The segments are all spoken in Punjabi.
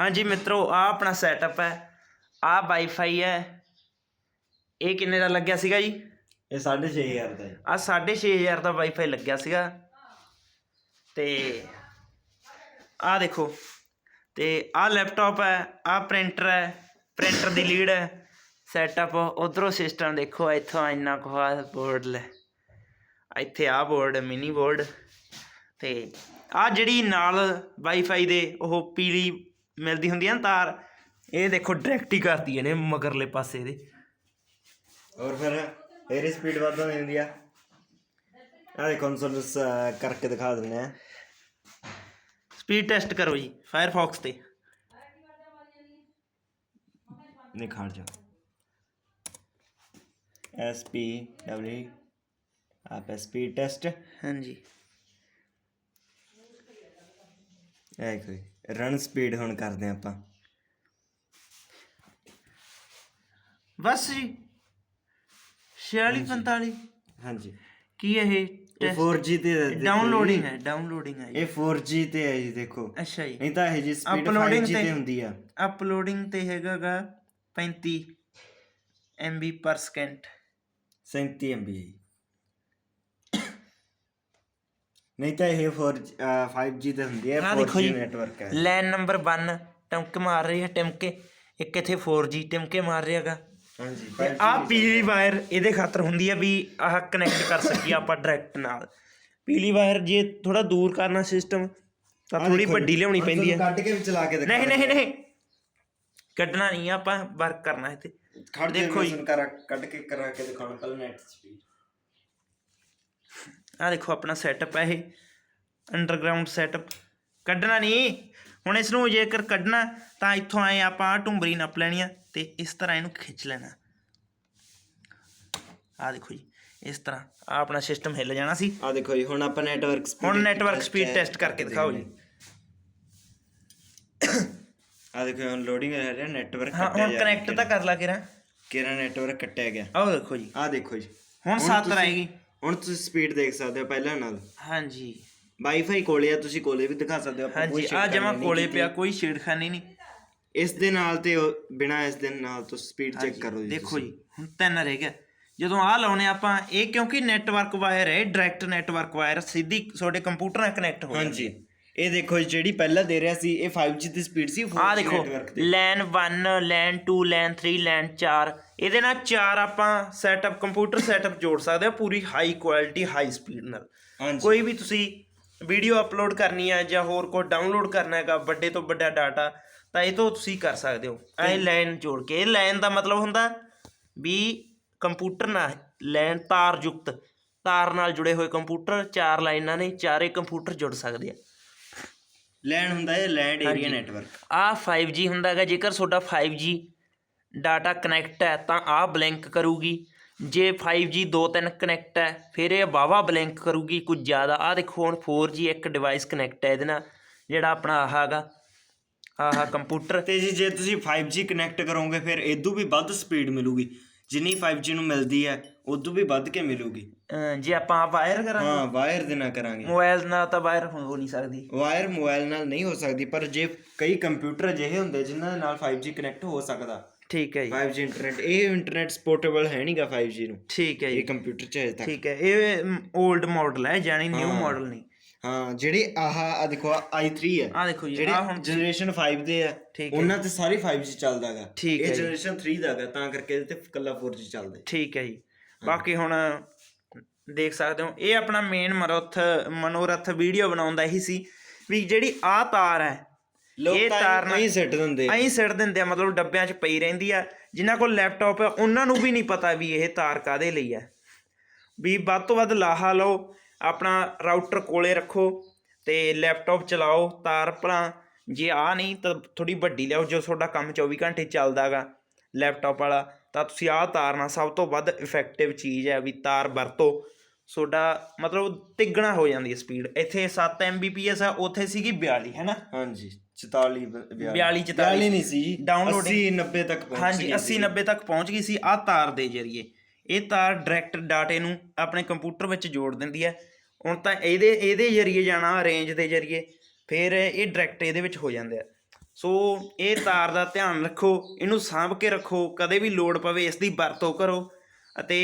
ਹਾਂਜੀ ਮਿੱਤਰੋ ਆ ਆਪਣਾ ਸੈਟਅਪ ਹੈ ਆ ਵਾਈਫਾਈ ਹੈ। ਇਹ ਕਿੰਨੇ ਦਾ ਲੱਗਿਆ ਸੀਗਾ ਜੀ? ਇਹ 6500 ਦਾ ਆ 6500 ਦਾ ਵਾਈਫਾਈ ਲੱਗਿਆ ਸੀਗਾ। ਤੇ ਆ ਦੇਖੋ ਤੇ ਆ ਲੈਪਟਾਪ ਹੈ ਆ ਪ੍ਰਿੰਟਰ ਹੈ ਪ੍ਰਿੰਟਰ ਦੀ ਲੀਡ ਹੈ। ਸੈਟਅਪ ਉਧਰੋਂ ਸਿਸਟਮ ਦੇਖੋ ਇੱਥੋਂ ਇੰਨਾ ਕੁ ਬੋਰਡ ਲੈ। ਇੱਥੇ ਆ ਬੋਰਡ ਮਿਨੀ ਬੋਰਡ ਤੇ ਆ ਜਿਹੜੀ ਨਾਲ ਵਾਈਫਾਈ ਦੇ ਉਹ ਪੀਲੀ ਮਿਲਦੀ ਹੁੰਦੀ ਆ ਨਾ ਤਾਰ ਇਹ ਦੇਖੋ ਡਾਇਰੈਕਟ ਹੀ ਕਰਦੀ ਇਹਨੇ ਮਗਰਲੇ ਪਾਸੇ ਦੇ ਔਰ ਫਿਰ ਇਹਦੀ ਸਪੀਡ ਵੱਧ ਹੋ ਜਾਂਦੀ ਆ। ਆ ਦੇਖੋ ਹੁਣ ਤੁਹਾਨੂੰ ਸ- ਕਰਕੇ ਦਿਖਾ ਦਿੰਦੇ ਆ। ਸਪੀਡ ਟੈਸਟ ਕਰੋ ਜੀ ਫਾਇਰਫੌਕਸ ਤੇ। ਨਹੀਂ ਖੜ ਜਾ S P W app speed test ਹਾਂਜੀ। ਇਹ ਕੋਈ। ਰਨ ਸਪੀਡ ਹੁਣ ਕਰਦੇ ਆ ਆਪਾਂ। ਬਸ ਜੀ। 46 45 ਹਾਂਜੀ। ਕੀ ਹੈ ਇਹ ਇਹ 4G ਤੇ ਹੈ, ਦੇਖੋ ਡਾਊਨਲੋਡਿੰਗ ਹੈ ਡਾਊਨਲੋਡਿੰਗ ਹੈ। ਇਹ 4G ਤੇ ਹੈ ਜੀ ਦੇਖੋ। ਅੱਛਾ ਜੀ। ਨਹੀਂ ਤਾਂ ਇਹ ਜੀ ਸਪੀਡ Uploading 5G ਤੇ- ਤੇ ਹੁੰਦੀ ਆ। ਅਪਲੋਡਿੰਗ ਤੇ ਹੈਗਾਗਾ 35 MB ਪਰ ਸਕਿੰਟ 37 MB ਹੈ ਜੀ। ਨਹੀਂ ਤਾਂ ਇਹ 4 5G ਤੇ ਹੁੰਦੀ ਹੈ ਆਹ ਦੇਖੋ 4G ਜੀ। ਨੈਟਵਰਕ ਹੈ। ਲਾਈਨ ਨੰਬਰ 1 ਟਮਕ ਮਾਰ ਰਹੀ ਹੈ ਟਮਕੇ। ਇੱਕ ਇੱਥੇ 4G ਟਮਕੇ ਮਾਰ ਰਿਹਾਗਾ ਹਾਂਜੀ ਤੇ ਆਹ ਪੀਲੀ ਵਾਇਰ ਇਹਦੇ ਖਾਤਰ ਹੁੰਦੀ ਹੈ ਵੀ ਆਹ ਕਨੈਕਟ ਕਰ ਸਕੀਏ ਆਪਾਂ ਡਾਇਰੈਕਟ ਨਾਲ। ਪੀਲੀ ਵਾਇਰ ਜੇ ਥੋੜਾ ਦੂਰ ਕਰਨਾ ਸਿਸਟਮ ਤਾਂ ਆਹ ਥੋੜੀ ਦੇਖੋ ਵੱਡੀ ਲਿਆਉਣੀ ਹੁਣ ਪੈਂਦੀ ਹੈ। ਤੁਹਾਨੂੰ ਕੱਢ ਕੇ ਵੀ ਚਲਾ ਕੇ ਦਿਖਾ ਨਹੀਂ ਨਹੀਂ ਨਹੀਂ। ਕੱਢਣਾ ਨਹੀਂ ਆ, ਆਪਾਂ ਵਰਕ ਕਰਨਾ ਹੈ ਤੇ ਖੜ ਦੇਖੋ ਦੇਖੋ ਜੀ। ਜੀ। ਕਰਾ ਕੱਢ ਕੇ ਕਰਾ ਕੇ ਦਿਖਾਉਣਾ ਪਹਿਲਾਂ ਨੈਟ ਸਪੀਡ ਆ ਦੇਖੋ ਆਪਣਾ ਸੈਟਅਪ ਹੈ ਇਹ। ਅੰਡਰਗਰਾਉਂਡ ਸੈਟਅਪ ਕੱਢਣਾ ਨਹੀਂ। ਹੁਣ ਇਸ ਨੂੰ ਜੇਕਰ ਕੱਢਣਾ ਤਾਂ ਇੱਥੋਂ ਆਏ ਆਪਾਂ ਢੁੰਬਰੀ ਨੱਪ ਲੈਣੀ ਆ ਤੇ ਇਸ ਤਰ੍ਹਾਂ ਇਹਨੂੰ ਖਿੱਚ ਲੈਣਾ। ਆ ਦੇਖੋ ਜੀ ਇਸ ਤਰ੍ਹਾਂ ਆ ਆਪਣਾ ਸਿਸਟਮ ਹਿੱਲ ਜਾਣਾ ਸੀ। ਆ ਦੇਖੋ ਜੀ ਹੁਣ ਆਪਾਂ ਨੈਟਵਰਕ ਸਪੀਡ ਹੁਣ ਨੈਟਵਰਕ ਸਪੀਡ ਟੈਸਟ ਕਰਕੇ ਦਿਖਾਓ ਜੀ। ਆ ਦੇਖੋ ਹੁਣ ਲੋਡਿੰਗ ਹੋ ਰਿਹਾ ਨੈਟਵਰਕ ਹਾਂ ਹੁਣ ਕਨੈਕਟ ਤਾਂ ਕਰ ਲਾ ਕੇ ਰਾਂ ਕਿਹੜਾ ਨੈਟਵਰਕ ਕੱਟਿਆ ਗਿਆ। ਆਹ ਦੇਖੋ ਜੀ। ਆ ਦੇਖੋ ਜੀ। ਹੁਣ 7 ਆਏਗੀ ਹੁਣ ਤੁਸੀਂ ਸਪੀਡ ਦੇਖ ਸਕਦੇ ਹੋ ਪਹਿਲਾਂ ਨਾਲ। ਹਾਂਜੀ। ਵਾਈਫਾਈ ਕੋਲੇ ਆ ਤੁਸੀਂ ਕੋਲੇ ਵੀ ਦਿਖਾ ਸਕਦੇ ਹੋ ਆਪਾਂ ਕੋਈ ਹਾਂਜੀ ਆ ਛੇੜਖਾਨੀ ਜਮਾ ਨਹੀਂ ਕੋਲੇ ਕੀਤੀ। ਪਿਆ ਕੋਈ ਛੇੜਖਾਨੀ ਨਹੀਂ। ਇਸ ਦੇ ਨਾਲ ਤੇ ਬਿਨਾ ਇਸ ਦੇ ਨਾਲ ਤੁਸੀਂ ਸਪੀਡ ਚੈੱਕ ਕਰੋ ਜੀ ਦੇਖੋ ਜੀ ਹੁਣ ਤਿੰਨ ਰਹਿ ਗਿਆ। ਜਦੋਂ ਆਹ ਲਾਉਣੇ ਆਪਾਂ ਇਹ ਕਿਉਂਕਿ ਨੈਟਵਰਕ ਵਾਇਰ ਹੈ ਡਾਇਰੈਕਟ ਨੈਟਵਰਕ ਵਾਇਰ ਸਿੱਧੀ ਤੁਹਾਡੇ ਕੰਪਿਊਟਰ ਨਾਲ ਕਨੈਕਟ ਹੋ ਜਾਂਦੀ ਹਾਂਜੀ ਇਹ ਦੇਖੋ ਜਿਹੜੀ ਪਹਿਲਾਂ ਦੇ ਰਿਹਾ ਸੀ ਇਹ 5G ਦੀ ਸਪੀਡ ਸੀ 4G ਆਹ ਦੇਖੋ ਲੈਨ 1 ਲੈਨ 2 ਲੈਨ 3 ਲੈਨ 4 ਇਹਦੇ ਨਾਲ ਚਾਰ ਆਪਾਂ ਸੈਟਅਪ ਕੰਪਿਊਟਰ ਸੈਟਅਪ ਜੋੜ ਸਕਦੇ ਆ ਪੂਰੀ ਹਾਈ ਕੁਆਲਿਟੀ ਹਾਈ ਸਪੀਡ ਨਾਲ। ਹਾਂਜੀ। ਕੋਈ ਵੀ ਤੁਸੀਂ ਵੀਡੀਓ ਅਪਲੋਡ ਕਰਨੀ ਹੈ ਜਾਂ ਹੋਰ ਕੋਈ ਡਾਊਨਲੋਡ ਕਰਨਾ ਹੈਗਾ ਵੱਡੇ ਤੋਂ ਵੱਡਾ ਡਾਟਾ ਤਾਂ ਇਹ ਤੋਂ ਤੁਸੀਂ ਕਰ ਸਕਦੇ ਹੋ। ਐ ਲਾਈਨ ਜੋੜ ਕੇ ਇਹ ਲਾਈਨ ਦਾ ਮਤਲਬ ਹੁੰਦਾ ਵੀ ਕੰਪਿਊਟਰ ਨਾਲ ਲਾਈਨ ਤਾਰ ਯੁਕਤ ਤਾਰ ਨਾਲ ਜੁੜੇ ਹੋਏ ਕੰਪਿਊਟਰ ਚਾਰ ਲਾਈਨਾਂ ਨੇ ਚਾਰੇ ਕੰਪਿਊਟਰ ਜੁੜ ਸਕਦੇ ਆ। ਲੈਂਡ ਹੁੰਦਾ ਹੈ ਲੈਂਡ ਏਰੀਆ ਨੈਟਵਰਕ। ਆ 5G ਹੁੰਦਾ ਹੈਗਾ ਜੇਕਰ ਤੁਹਾਡਾ 5G ਡਾਟਾ ਕਨੈਕਟ ਹੈ ਤਾਂ ਆ ਬਲਿੰਕ ਕਰੂਗੀ। ਜੇ 5G ਦੋ ਤਿੰਨ ਕਨੈਕਟ ਹੈ ਫਿਰ ਇਹ ਵਾਵਾ ਬਲਿੰਕ ਕਰੂਗੀ ਕੁਝ ਜ਼ਿਆਦਾ। ਆ ਦੇਖੋ ਹੁਣ 4G ਇੱਕ ਡਿਵਾਈਸ ਕਨੈਕਟ ਹੈ ਇਹਦੇ ਨਾਲ ਜਿਹੜਾ ਆਪਣਾ ਆਹ ਹੈਗਾ ਆਹ ਕੰਪਿਊਟਰ ਤੇ ਜੀ ਜੇ ਤੁਸੀਂ 5G ਕਨੈਕਟ ਕਰੋਗੇ ਫਿਰ ਇਦੋਂ ਵੀ ਵੱਧ ਸਪੀਡ ਮਿਲੂਗੀ। ਜਿੰਨੀ 5G ਨੂੰ ਮਿਲਦੀ ਹੈ ਉਦੋਂ ਵੀ ਵੱਧ ਕੇ ਮਿਲੂਗੀ। ਅਹ ਜੇ ਆਪਾਂ ਵਾਇਰ ਕਰਾਂਗੇ? ਹਾਂ ਵਾਇਰ ਦੇ ਨਾਲ ਕਰਾਂਗੇ। ਮੋਬਾਈਲ ਨਾਲ ਤਾਂ ਵਾਇਰ ਹੋ ਨਹੀਂ ਸਕਦੀ। ਵਾਇਰ ਮੋਬਾਈਲ ਨਾਲ ਨਹੀਂ ਹੋ ਸਕਦੀ ਪਰ ਜੇ ਕਈ ਕੰਪਿਊਟਰ ਅਜਿਹੇ ਹੁੰਦੇ ਜਿਨ੍ਹਾਂ ਦੇ ਨਾਲ 5G ਕਨੈਕਟ ਹੋ ਸਕਦਾ। ਠੀਕ ਹੈ ਜੀ। 5G ਇੰਟਰਨੈਟ ਇਹ ਇੰਟਰਨੈਟ ਸਪੋਰਟੇਬਲ ਹੈ ਨਹੀਂਗਾ 5G ਨੂੰ। ਠੀਕ ਹੈ ਇਹ ਜੀ ਕੰਪਿਊਟਰ ਚ ਅਜੇ ਤੱਕ। ਠੀਕ ਹੈ ਇਹ 올ਡ ਮਾਡਲ ਹੈ ਜਾਨੀ ਨਿਊ ਹਾਂ। ਮਾਡਲ ਨਹੀਂ। ਹਾਂ ਜਿਹੜੇ ਆਹ ਆ ਦੇਖੋ ਆਹ i3 ਹੈ। ਆ ਦੇਖੋ ਜੀ ਜਿਹੜੇ ਆ ਹੁਣ ਜਨਰੇਸ਼ਨ 5 ਦੇ ਆ ਠੀਕ ਹੈ। ਉਹਨਾਂ ਤੇ ਸਾਰੀ 5G ਚੱਲਦਾਗਾ ਠੀਕ ਹੈ ਇਹ ਜੀ। ਜਨਰੇਸ਼ਨ 3 ਦਾ ਹੈਗਾ ਤਾਂ ਕਰਕੇ ਇਹਦੇ ਤੇ ਕੱਲਾ 4G ਚੱਲਦਾ ਹੈ। ਠੀਕ ਹੈ ਜੀ। ਬਾਕੀ ਹੁਣ ਦੇਖ ਸਕਦੇ ਹੋ ਇਹ ਆਪਣਾ ਮੇਨ ਮਨੋਰਥ ਮਨੋਰਥ ਵੀਡੀਓ ਬਣਾਉਣ ਦਾ ਇਹੀ ਸੀ ਵੀ ਜਿਹੜੀ ਆ ਤਾਰ ਹੈ ਲੋਕ ਇਹ ਤਾਂ ਨਹੀਂ ਸਿੱਟ ਦਿੰਦੇ ਐਂ ਸਿੱਟ ਦਿੰਦੇ ਆ ਮਤਲਬ ਡੱਬਿਆਂ 'ਚ ਪਈ ਰਹਿੰਦੀ ਆ। ਜਿਨ੍ਹਾਂ ਕੋਲ ਲੈਪਟਾਪ ਹੈ ਉਹਨਾਂ ਨੂੰ ਵੀ ਨਹੀਂ ਪਤਾ ਵੀ ਇਹ ਤਾਰ ਕਾਦੇ ਲਈ ਹੈ। ਵੀ ਵੱਧ ਤੋਂ ਵੱਧ ਲਾਹਾ ਲਓ ਆਪਣਾ ਰਾਊਟਰ ਕੋਲੇ ਰੱਖੋ ਤੇ ਲੈਪਟਾਪ ਚਲਾਓ ਤਾਰ ਭਲਾ ਜੇ ਆ ਨਹੀਂ ਤਾਂ ਥੋੜੀ ਵੱਡੀ ਲਿਆਓ ਜੋ ਤੁਹਾਡਾ ਕੰਮ 24 ਘੰਟੇ ਚੱਲਦਾਗਾ ਲੈਪਟਾਪ ਵਾਲਾ ਤਾਂ ਤੁਸੀਂ ਆਹ ਤਾਰ ਨਾਲ ਸਭ ਤੋਂ ਵੱਧ ਇਫੈਕਟਿਵ ਚੀਜ਼ ਹੈ ਵੀ ਤਾਰ ਵਰਤੋ। ਤੁਹਾਡਾ ਮਤਲਬ ਤਿੱਗਣਾ ਹੋ ਜਾਂਦੀ ਹੈ ਸਪੀਡ ਇੱਥੇ 7 Mbps ਆ ਉੱਥੇ ਸੀਗੀ 42 ਹੈ ਨਾ ਹਾਂਜੀ 44 42 44 ਨਹੀਂ ਸੀ। Downloading- 80 90 ਤੱਕ ਪਹੁੰਚ ਹਾਂਜੀ ਗਈ 80 90 ਤੱਕ ਪਹੁੰਚ ਗਈ ਸੀ ਆ ਤਾਰ ਦੇ ਜ਼ਰੀਏ। ਇਹ ਤਾਰ ਡਾਇਰੈਕਟ ਡਾਟੇ ਨੂੰ ਆਪਣੇ ਕੰਪਿਊਟਰ ਵਿੱਚ ਜੋੜ ਦਿੰਦੀ ਹੈ। ਹੁਣ ਤਾਂ ਇਹਦੇ ਇਹਦੇ ਜ਼ਰੀਏ ਜਾਣਾ ਰੇਂਜ ਦੇ ਜ਼ਰੀਏ ਫਿਰ ਇਹ ਡਾਇਰੈਕਟ ਇਹਦੇ ਵਿੱਚ ਹੋ ਜਾਂਦੇ ਆ। ਸੋ ਇਹ ਤਾਰ ਦਾ ਧਿਆਨ ਰੱਖੋ ਇਹਨੂੰ ਸਾਂਭ ਕੇ ਰੱਖੋ ਕਦੇ ਵੀ ਲੋੜ ਪਵੇ ਇਸ ਦੀ ਵਰਤੋਂ ਕਰੋ ਅਤੇ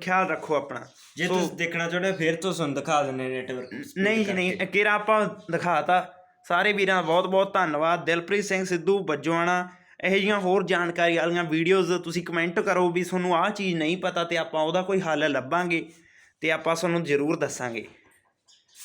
ਖਿਆਲ ਰੱਖੋ ਆਪਣਾ। ਜੇ ਤੁਸੀਂ ਦੇਖਣਾ ਚਾਹੁੰਦੇ ਹੋ ਫਿਰ ਤੋਂ ਤੁਹਾਨੂੰ ਦਿਖਾ ਦਿੰਦੇ ਨੈਟਵਰਕ ਨਹੀਂ ਜੀ ਨਹੀਂ ਕਿਰਾ ਆਪਾਂ ਦਿਖਾਤਾ। ਸਾਰੇ ਵੀਰਾਂ ਬਹੁਤ ਬਹੁਤ ਧੰਨਵਾਦ। ਦਿਲਪ੍ਰੀਤ ਸਿੰਘ ਸਿੱਧੂ ਬੱਜੋਆਣਾ ਇਹੋ ਜਿਹੀਆਂ ਹੋਰ ਜਾਣਕਾਰੀ ਵਾਲੀਆਂ ਵੀਡੀਓਜ਼ ਤੁਸੀਂ ਕਮੈਂਟ ਕਰੋ ਵੀ ਤੁਹਾਨੂੰ ਆਹ ਚੀਜ਼ ਨਹੀਂ ਪਤਾ ਤੇ ਆਪਾਂ ਉਹਦਾ ਕੋਈ ਹੱਲ ਲੱਭਾਂਗੇ। ਅਤੇ ਆਪਾਂ ਤੁਹਾਨੂੰ ਜ਼ਰੂਰ ਦੱਸਾਂਗੇ।